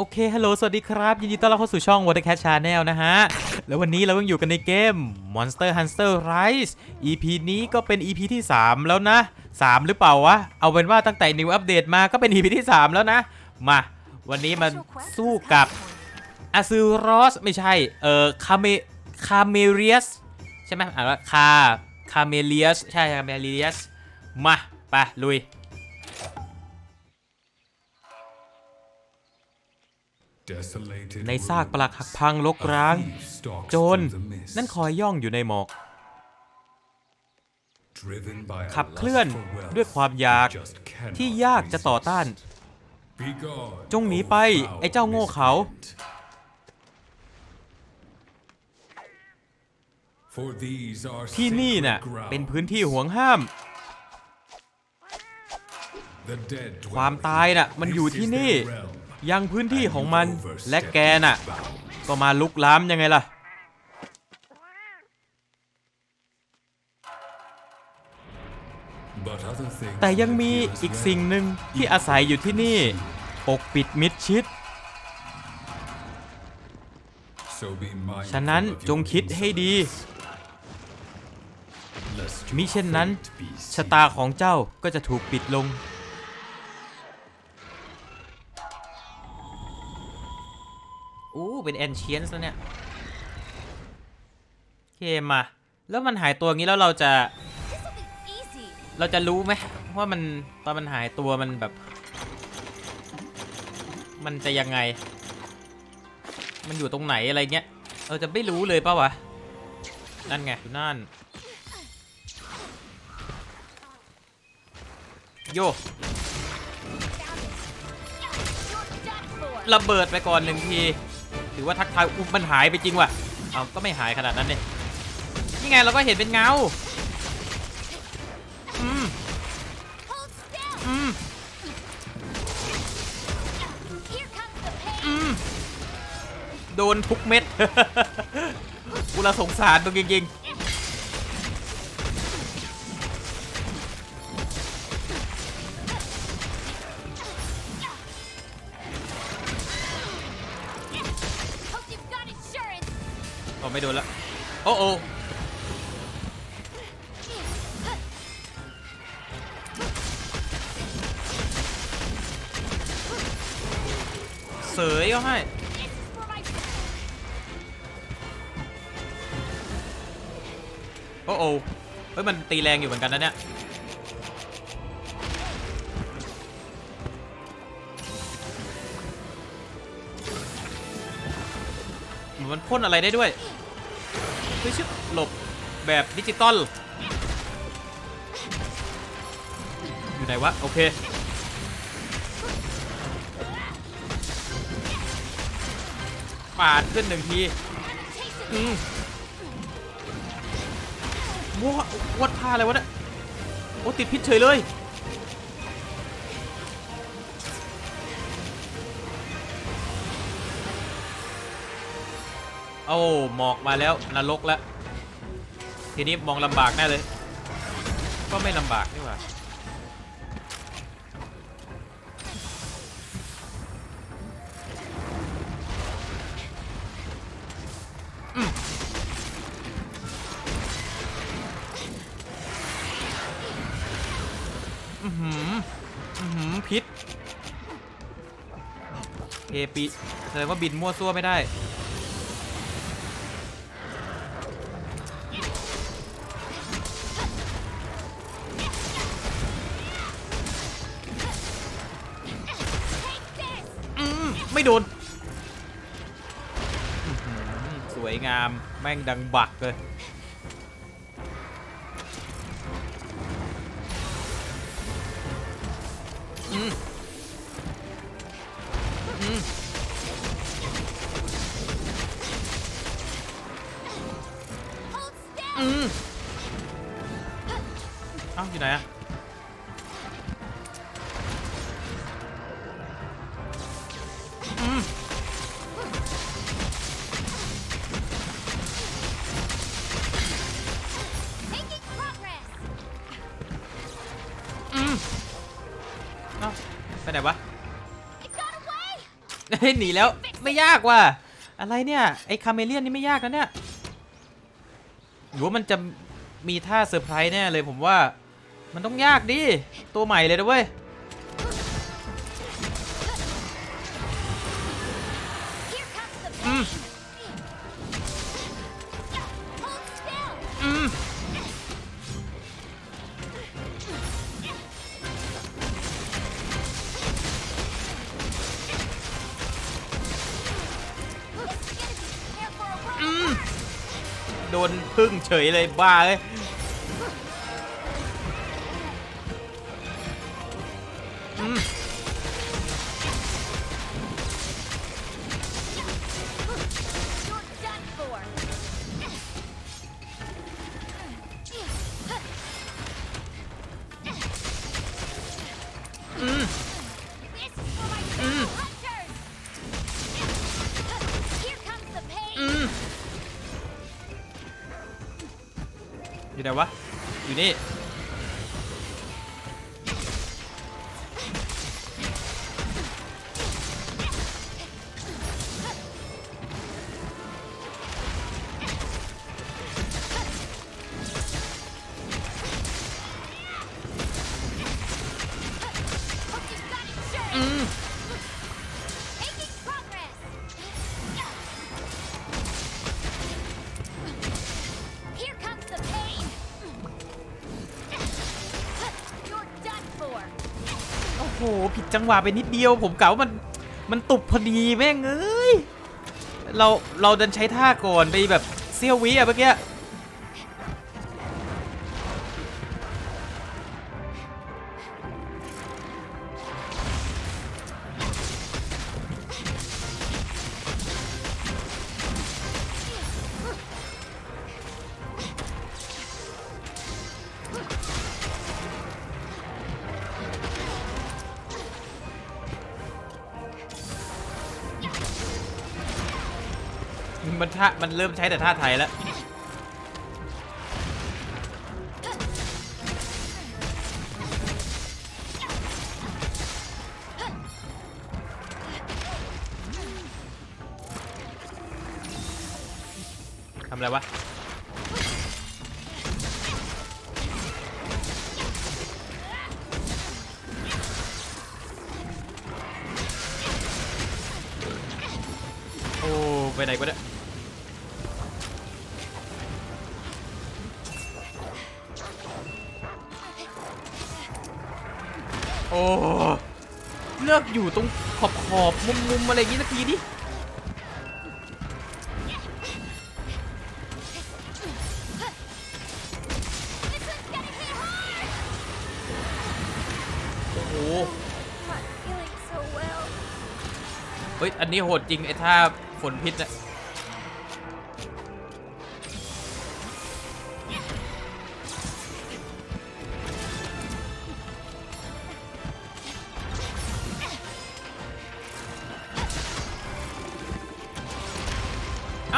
โอเค ฮัลโหล สวัสดีครับ ยินดีต้อนรับเข้าสู่ช่อง Water Cat Channel นะฮะ แล้ววันนี้เรายังอยู่กันในเกม Monster Hunter Rise EP นี้ก็เป็น EP ที่ 3 แล้วนะ 3 หรือเปล่าวะ เอาเป็นว่าตั้งแต่ New Update มาก็เป็น EP ที่ 3 แล้วนะ มา วันนี้มันสู้กับ a z u r o s ไม่ใช่ เอ่อ คาเม คาเมเรียส ใช่ไหมอ่านว่าคา คาเมเลียส ใช่ คาเมเลียส มา ไป ลุย ในซากปลักหักพังลกร้าง โจรนั่นคอยย่องอยู่ในหมอก ขับเคลื่อนด้วยความอยากที่ยากจะต่อต้าน จงหนีไป ไอ้เจ้าโง่เขา ที่นี่น่ะ เป็นพื้นที่ห่วงห้าม ความตายน่ะ มันอยู่ที่นี่ ยังพื้นที่ของมันและแกน่ะ ก็มาลุกล้ำยังไงล่ะ แต่ยังมีอีกสิ่งหนึ่งที่อาศัยอยู่ที่นี่ ปกปิดมิดชิด ฉะนั้นจงคิดให้ดี มิเช่นนั้น ชะตาของเจ้าก็จะถูกปิดลง เป็นแอนเชียนแล้วเนี่ยเคมาแล้วมันหายตัวงี้แล้วเราจะเราจะรู้ไหมว่ามันตอนมันหายตัวมันแบบ มันจะยังไง มันอยู่ตรงไหนอะไรเงี้ยเราจะไม่รู้เลยป่าวะนั่นไงนั่นโยระเบิดไปก่อนหนึ่งที ถือว่าทักทายอุ้มมันหายไปจริงว่ะเอาก็ไม่หายขนาดนั้นเนี่ยนี่ไงเราก็เห็นเป็นเงาอืมอืมอืมโดนทุกเม็ดกูละสงสารมึงจริงๆ ๆก็ไม่โดนละ โอ้โอเสยก็ให้ โอ้โอเฮ้ย มันตีแรงอยู่เหมือนกันนะเนี่ย มือนมันพ่นอะไรได้ด้วยเฮ้ยชิบหลบแบบดิจิตอล อยู่ไหนวะ โอเค ปาดขึ้นหนึ่งที อืมวัววัดท่าอะไรวะเนี่ย โอ้ ติดพิษเฉยเลย โอ้หมอกมาแล้วนรกแล้วทีนี้มองลำบากแน่เลย ก็ไม่ลำบากนี่หว่าอือหืออือหือพิษเอปีแสดงว่าบินมั่วซั่วไม่ได้ ไม่โดนอื้อหือสวยงามแม่งดังบักเลยอืมอืม Hold still. อืมเอ้าอยู่ไหนอะ เอ้าไปไหนวะ เฮ้ยหนีแล้วไม่ยากว่ะอะไรเนี่ย ไอ้คาเมเลียนนี่ไม่ยากนะเนี่ยหรือว่ามันจะมีท่าเซอร์ไพรส์แน่เลยผมว่า มันต้องยากดิ ตัวใหม่เลยนะเว้ย โดนพึ่งเฉยเลยบ้าเลย ไหนวะ อยู่นี่ จังหวะไปนิดเดียว ผมกะว่ามันมันตุบพอดีแม่งเอ้ยเราเราดันใช้ท่าก่อนไปแบบเซี่ยววิอะเมื่อกี้ มันท่ามันเริ่มใช้แต่ท่าไทยแล้ว ทำอะไรวะ โอ้ ไปไหนก็ได้ อ้เลือกอยู่ตรงขอบขอบมุมมุมอะไรอย่างงี้สักทีดิโอ้โหเฮ้ย อันนี้โหดจริงไอ้ท่าฝนพิษอะ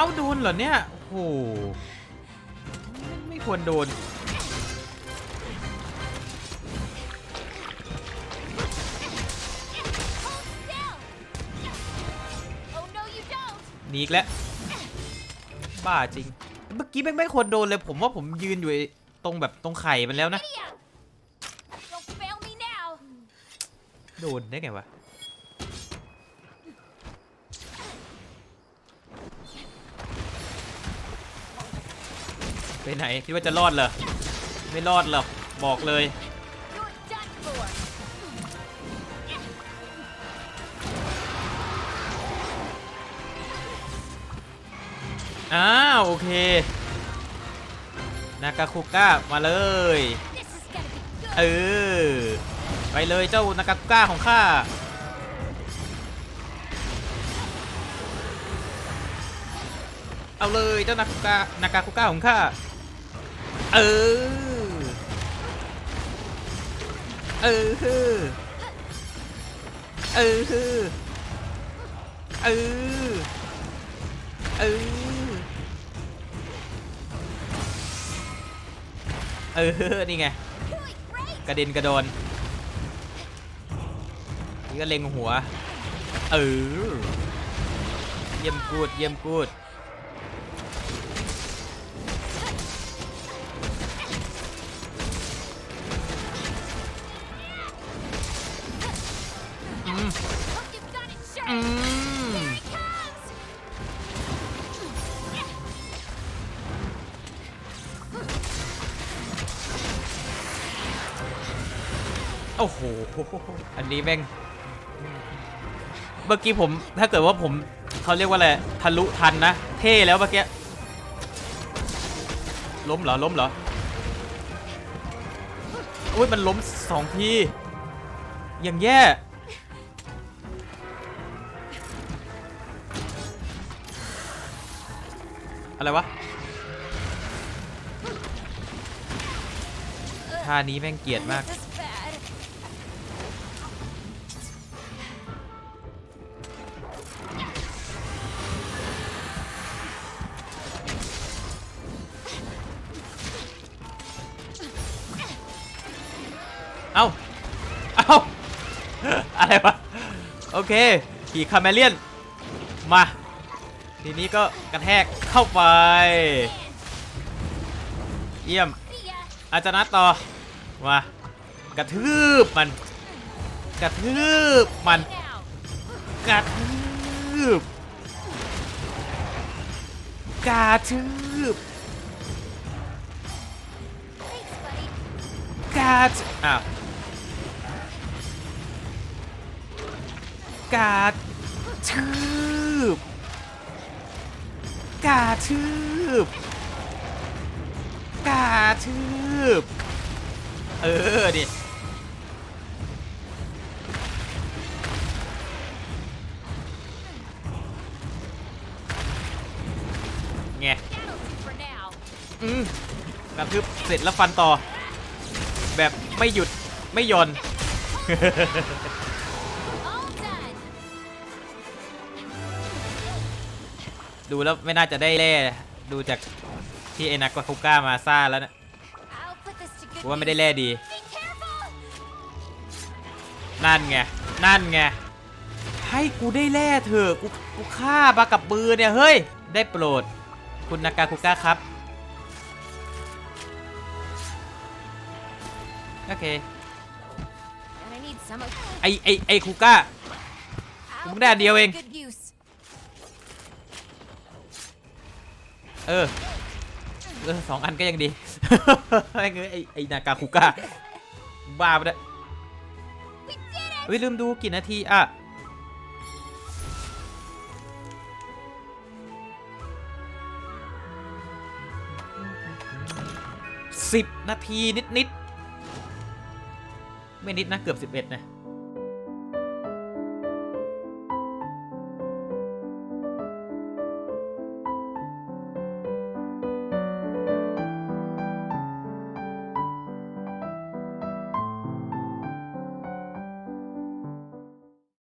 เอ้าโดนเหรอเนี่ย โอ้โห ไม่ควรโดน Hold still. Oh no, you don't. หนีอีกแล้ว บ้าจริง เมื่อกี้แม่งไม่ควรโดนเลย ผมว่าผมยืนอยู่ไอ้ตรงแบบตรงไข่มันแล้วนะ Idiot. Don't fail me now. โดนได้ไงวะ ไปไหนคิดว่าจะรอดเหรอไม่รอดหรอกบอกเลยอ้าวโอเคนากาคุก้ามาเลย เออ ไปเลยเจ้านากาคุก้าของข้าเอาเลยเจ้านาคุก้านากาคุก้าของข้า เออ เออเออเออเออ เออ เออ นี่ไง กระเด็นกระโดน นี่ก็เล็งหัว เออ เยี่ยมกูด เยี่ยมกูด โอ้โห อันนี้แม่ง เมื่อกี้ผมถ้าเกิดว่าผมเขาเรียกว่าอะไรทะลุทันนะ เท่แล้วเมื่อกี้ ล้มเหรอ ล้มเหรอ อุ้ยมันล้มสองทีอย่างแย่อะไรวะท่านี้แม่งเกลียดมาก เค ขี่คาเมเลียน มา ทีนี้ก็กระแทกเข้าไป เยี่ยม อาจารย์นัดต่อ มา กระทืบมัน กระทืบมัน กระทืบกระทืบกระทืบอ้าว กระทืบกระทืบกระทืบเออดิไงอืมกระทืบเสร็จแล้วฟันต่อ แบบไม่หยุดไม่หย่อน ดูแล้วไม่น่าจะได้แร่ดูจากที่ไอ้นักกคุก้ามาซ่าแล้วนะ I'll put this to กู good ว่าไม่ได้ use. แร่ดี Be careful. นั่นไง นั่นไง ให้กูได้แร่เถอะ กู กูฆ่ามากับมือเนี่ย เฮ้ย ได้โปรด คุณนากาคุก้าครับ โอเค And I need some of ไอไอไอคุก้า I'll Cũng đàn put điều this to inh. good use. เอ อเออสองอันก็ยังดีไอ้เงยไอไอนากาคุก้าบ้าไปเลย We did it. เฮ้ยลืมดูกี่นาทีอะสิบนาทีนิดๆไม่นิดนะเกือบสิบเอ็ดนะ